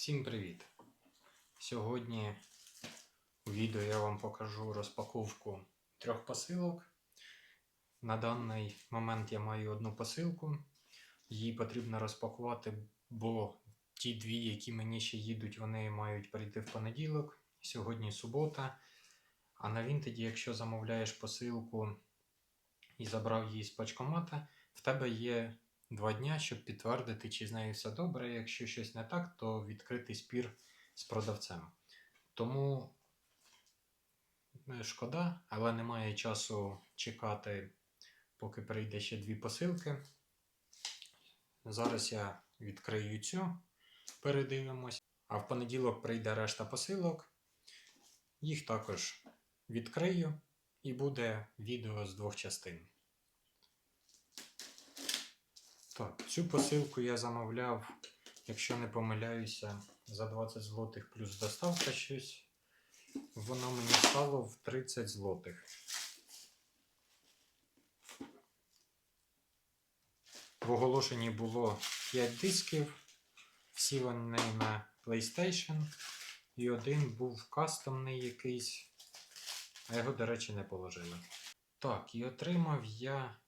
Всім привіт! Сьогодні у відео я вам покажу розпаковку трьох посилок. На даний момент я маю одну посилку. Її потрібно розпакувати, бо ті дві, які мені ще їдуть, вони мають прийти в понеділок. Сьогодні субота. А на Вінтеді, якщо замовляєш посилку і забрав її з пачкомата, в тебе є два дня, щоб підтвердити, чи з нею все добре. Якщо щось не так, то відкритий спір з продавцем. Тому е, шкода, але немає часу чекати, поки прийде ще дві посилки. Зараз я відкрию цю, передивимось. А в понеділок прийде решта посилок. Їх також відкрию і буде відео з двох частин. Так, цю посилку я замовляв, якщо не помиляюся, за 20 злотих плюс доставка щось. Воно мені стало в 30 злотих. В оголошенні було 5 дисків, всі вони на PlayStation, і один був кастомний якийсь, а його, до речі, не положили. Так, і отримав я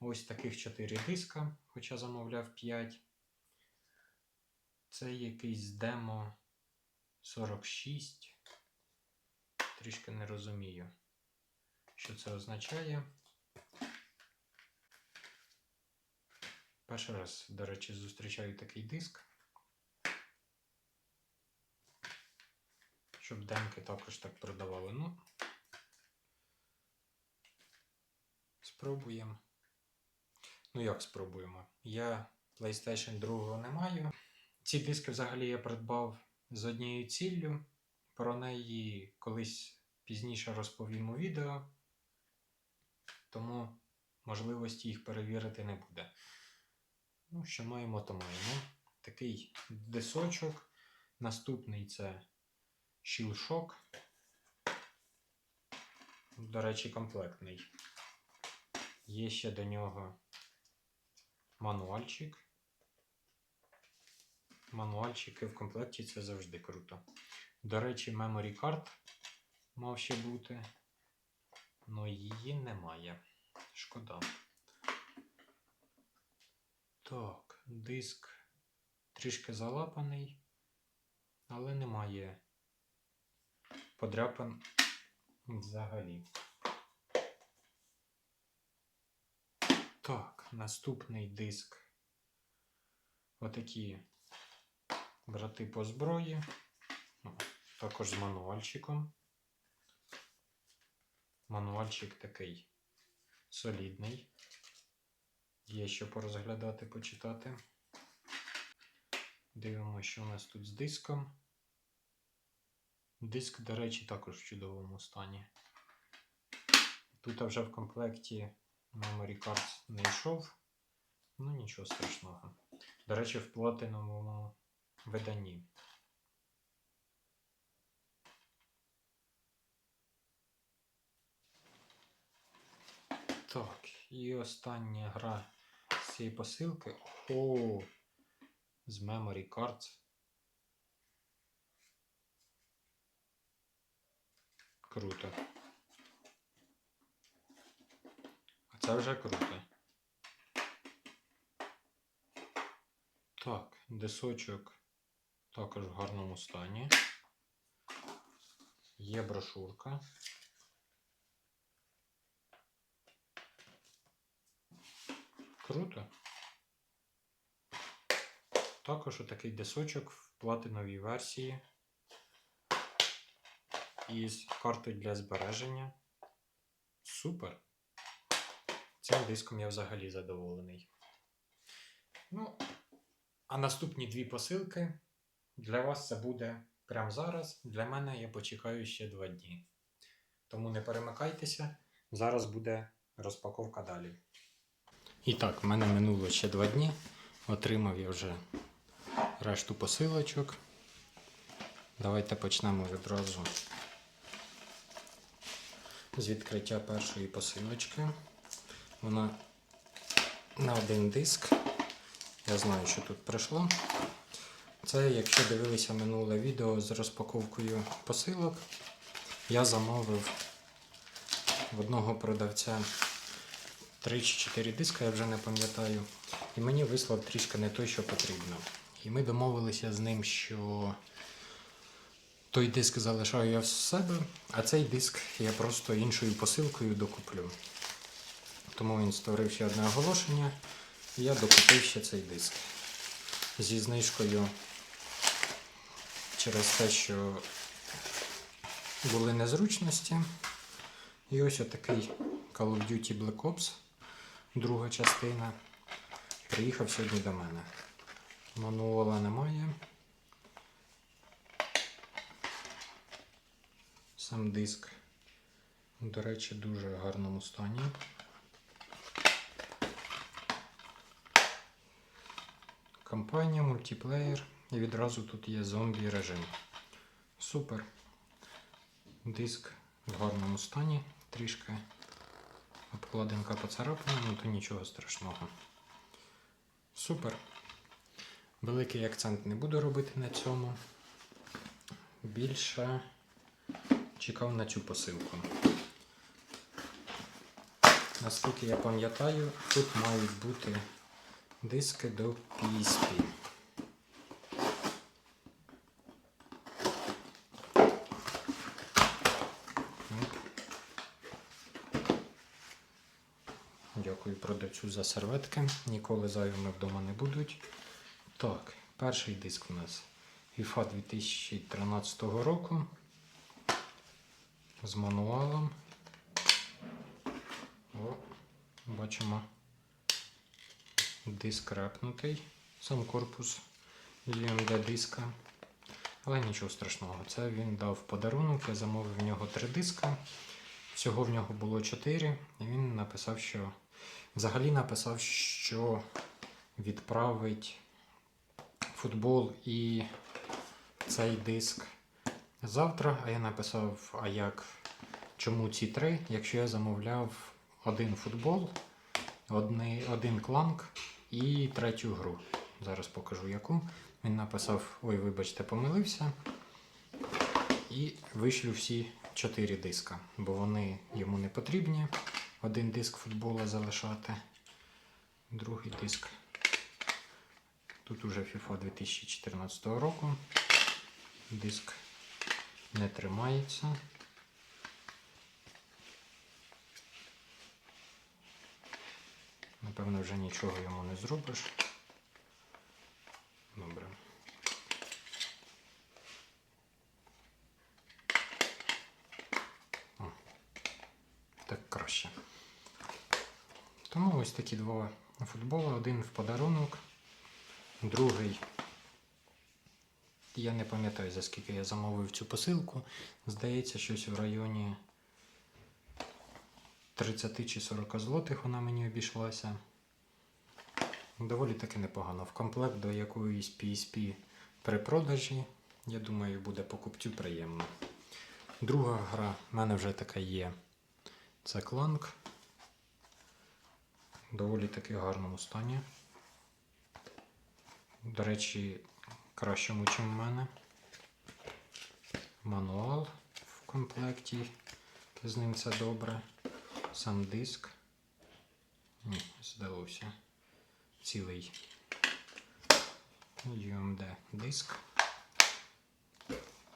ось таких 4 диска, хоча замовляв 5. Це якийсь демо 46. Трішки не розумію, що це означає. Перший раз, до речі, зустрічаю такий диск. Щоб демки також так продавали. Ну, спробуємо. Ну, як спробуємо? Я PlayStation 2 не маю. Ці диски взагалі я придбав з однією ціллю. Про неї колись пізніше розповім у відео. Тому можливості їх перевірити не буде. Ну, що маємо, то маємо. Такий дисочок. Наступний це Shellshock. До речі, комплектний. Є ще до нього мануальчик. Мануальчики в комплекті це завжди круто. До речі, Memory Card мав ще бути, але її немає. Шкода. Так, диск трішки залапаний, але немає подряпин взагалі. Так, наступний диск. Отакі брати по зброї. Ну, Також з мануальчиком. Мануальчик такий солідний. Є що порозглядати, почитати. Дивимося, що у нас тут з диском. Диск, до речі, також в чудовому стані. Тут вже в комплекті Memory Card не йшов. Ну, нічого страшного. До речі, в платиновому виданні. Так, і остання гра з цієї посилки. О, з Memory Cards. Круто. А це вже круто. Так, дисочок також в гарному стані. Є брошурка. Круто. Також отакий дисочок в платиновій версії із картою для збереження. Супер. Цим диском я взагалі задоволений. Ну, а наступні дві посилки для вас це буде прямо зараз. Для мене я почекаю ще два дні. Тому не перемикайтеся. Зараз буде розпаковка далі. І так, в мене минуло ще два дні. Отримав я вже решту посилочок. Давайте почнемо відразу з відкриття першої посилочки. Вона на один диск. Я знаю, що тут прийшло. Це якщо дивилися минуле відео з розпаковкою посилок, я замовив в одного продавця 3 чи 4 диска, я вже не пам'ятаю. І мені вислав трішки не той, що потрібно. І ми домовилися з ним, що той диск залишаю я в себе, а цей диск я просто іншою посилкою докуплю. Тому він створив ще одне оголошення, і я докупив ще цей диск. Зі знижкою через те, що були незручності. І ось отакий Call of Duty Black Ops, друга частина, приїхав сьогодні до мене. Мануала немає. Сам диск, до речі, в дуже гарному стані. Кампанія, мультиплеєр і відразу тут є зомбі режим. Супер. Диск в гарному стані, трішки обкладинка поцарапана, ну то нічого страшного. Супер. Великий акцент не буду робити на цьому. Більше чекав на цю посилку. Наскільки я пам'ятаю, тут мають бути диски до. Оп. Дякую продавцю за серветки. Ніколи зайвими вдома не будуть. Так, перший диск у нас FIFA 2013 року з мануалом. О, бачимо диск репнутий, сам корпус UMD диска. Але нічого страшного, це він дав подарунок, я замовив в нього три диска. Всього в нього було чотири, і він написав, що взагалі написав, що відправить футбол і цей диск завтра. А я написав, а як, чому ці три, якщо я замовляв один футбол, одни, один кланк і третю гру. Зараз покажу яку. Він написав: Ой, вибачте, помилився. І вишлю всі чотири диска, бо вони йому не потрібні. Один диск футбола залишати, другий диск. Тут уже FIFA 2014 року. Диск не тримається. Напевно, вже нічого йому не зробиш. Добре. О, так краще. Тому ось такі два футболи. Один в подарунок, другий. Я не пам'ятаю, за скільки я замовив цю посилку. Здається, щось в районі 30 чи 40 злотих вона мені обійшлася. Доволі таки непогано. В комплект до якоїсь PSP при продажі, я думаю, буде покупцю приємно. Друга гра в мене вже така є. Це кланк. Доволі таки гарному стані. До речі, кращому, ніж в мене. Мануал в комплекті. З ним це добре. Сам диск. Ні, здалося. Цілий UMD диск.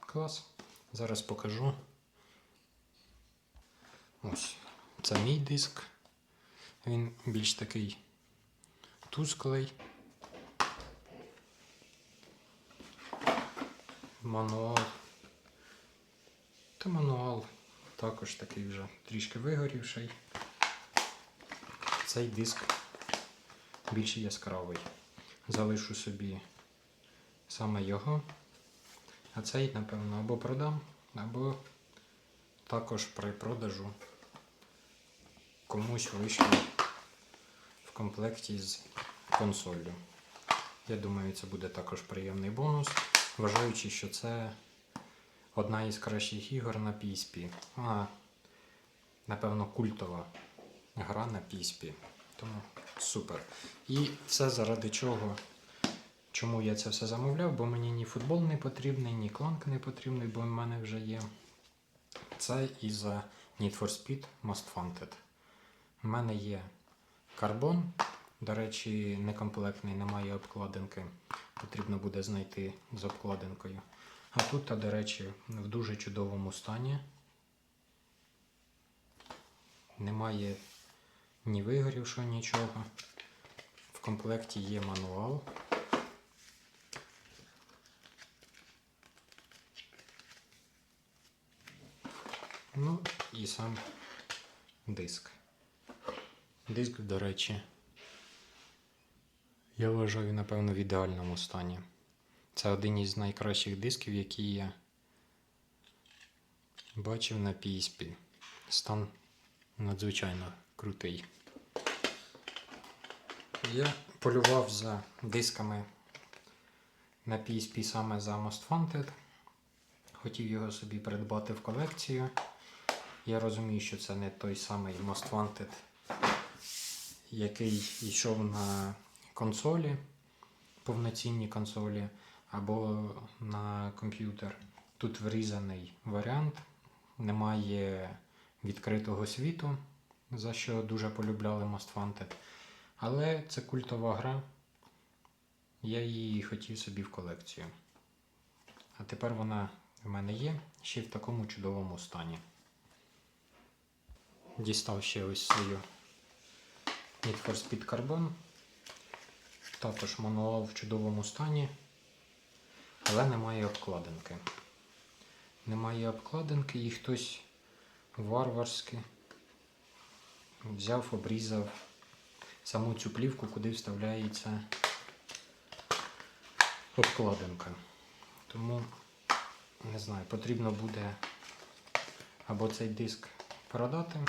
Клас. Зараз покажу. Ось. Це мій диск. Він більш такий тусклий. Мануал. Та мануал також такий вже трішки вигорівший. Цей диск більш яскравий. Залишу собі саме його. А цей, напевно, або продам, або також при продажу комусь вийшло в комплекті з консолью. Я думаю, це буде також приємний бонус, вважаючи, що це одна із кращих ігор на PSP. Вона, напевно, культова гра на PSP. Тому супер. І це заради чого Чому я це все замовляв? Бо мені ні футбол не потрібний, ні кланк не потрібний, бо в мене вже є. Це із Need for Speed Most Wanted. У мене є карбон. До речі, некомплектний, немає обкладинки. Потрібно буде знайти з обкладинкою. А тут, та, до речі, в дуже чудовому стані. Немає ні вигорівшого нічого. В комплекті є мануал. Ну і сам диск. Диск, до речі, я вважаю, напевно, в ідеальному стані. Це один із найкращих дисків, які я бачив на PSP. Стан надзвичайно крутий. Я полював за дисками на PSP саме за Most Wanted. Хотів його собі придбати в колекцію. Я розумію, що це не той самий Most Wanted, який йшов на консолі, повноцінні консолі або на комп'ютер. Тут врізаний варіант, немає відкритого світу, за що дуже полюбляли Most Wanted. Але це культова гра. Я її хотів собі в колекцію. А тепер вона в мене є ще в такому чудовому стані. Дістав ще ось свою Need for Speed Carbon. Також мануал в чудовому стані, але немає обкладинки. Немає обкладинки і хтось варварськи взяв, обрізав саму цю плівку, куди вставляється обкладинка. Тому, не знаю, потрібно буде або цей диск продати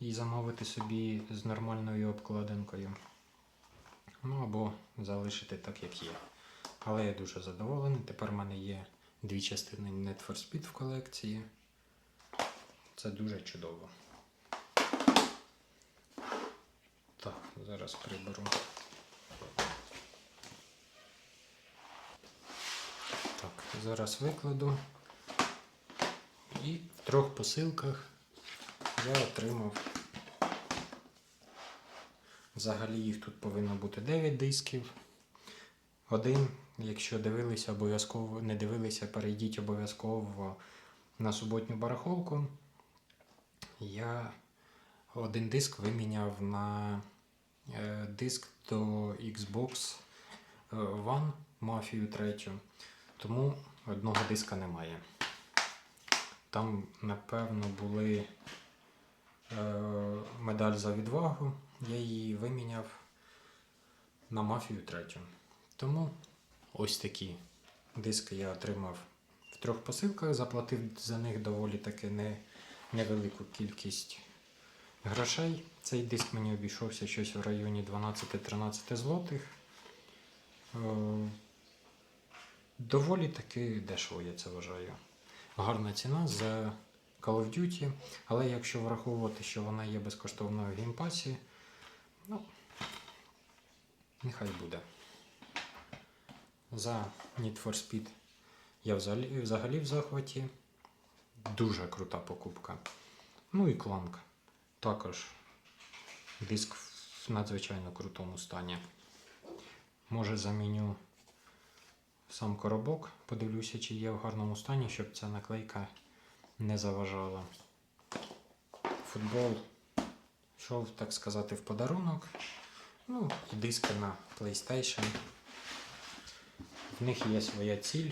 і замовити собі з нормальною обкладинкою. Ну або залишити так, як є. Але я дуже задоволений. Тепер в мене є дві частини Need for Speed в колекції. Це дуже чудово. Так, зараз приберу. Так, зараз викладу. І в трьох посилках я отримав. Взагалі їх тут повинно бути 9 дисків. Один, якщо дивилися обов'язково, не дивилися, перейдіть обов'язково на суботню барахолку. Я один диск виміняв на е, диск до Xbox One Мафію 3. Тому одного диска немає. Там, напевно, були е, медаль за відвагу. Я її виміняв на мафію 3. Тому ось такі диски я отримав в трьох посилках, заплатив за них доволі таки не, невелику кількість грошей. Цей диск мені обійшовся щось в районі 12-13 злотих. Е, Доволі таки дешево, я це вважаю. Гарна ціна за Call of Duty, але якщо враховувати, що вона є безкоштовно в геймпасі, ну, нехай буде. За Need for Speed я взагалі, взагалі в захваті. Дуже крута покупка. Ну і кланк. Також диск в надзвичайно крутому стані. Може заміню сам коробок, подивлюся, чи є в гарному стані, щоб ця наклейка не заважала. Футбол йшов, так сказати, в подарунок. Ну, і диски на PlayStation. В них є своя ціль,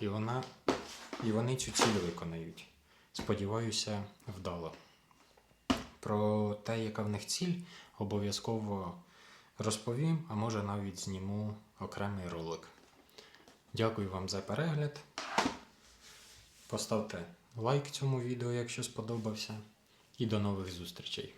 і, вона, і вони цю ціль виконають. Сподіваюся, вдало. Про те, яка в них ціль, обов'язково розповім, а може навіть зніму окремий ролик. Дякую вам за перегляд. Поставте лайк цьому відео, якщо сподобався. І до нових зустрічей!